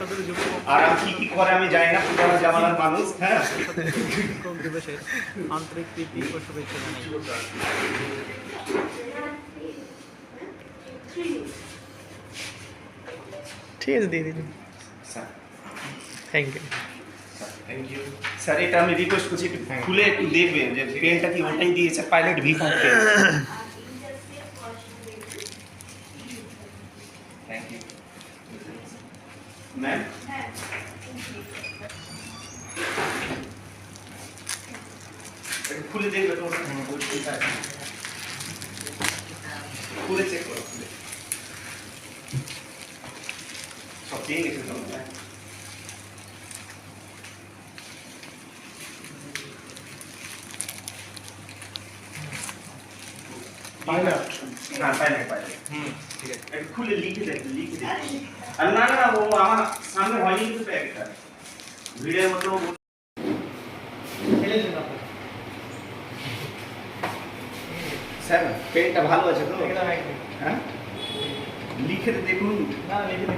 আর আমি কি কি করে আমি জানি না পুরানো জামানার মানুষ হ্যাঁ। শিক্ষক দিবসের আন্তরিক প্রীতি ও শুভেচ্ছা জানাই। ঠিক আছে দিয়ে দিন sir. Thank you thank you sir এটা আমি রিকোয়েস্ট করছি একটু খুলে একটু দেখবেন যে পেনটা কি ওটাই দিয়েছে pilot V pen thank you ma'am একটু খুলে দেখবে তো খুলে চেক করো খুলে সব পেয়ে গেছে তো পাইলট না পাইলট পাইলট হুম ঠিক আছে। একটু খুলে লিখে দেখ লিখে দেখ। আর না না ও আমার সামনে হয়নি কিন্তু প্যাকেটটা ভিড়ের মতো স্যার পেনটা ভালো আছে তো? হ্যাঁ? লিখে দেখুন। না লিখে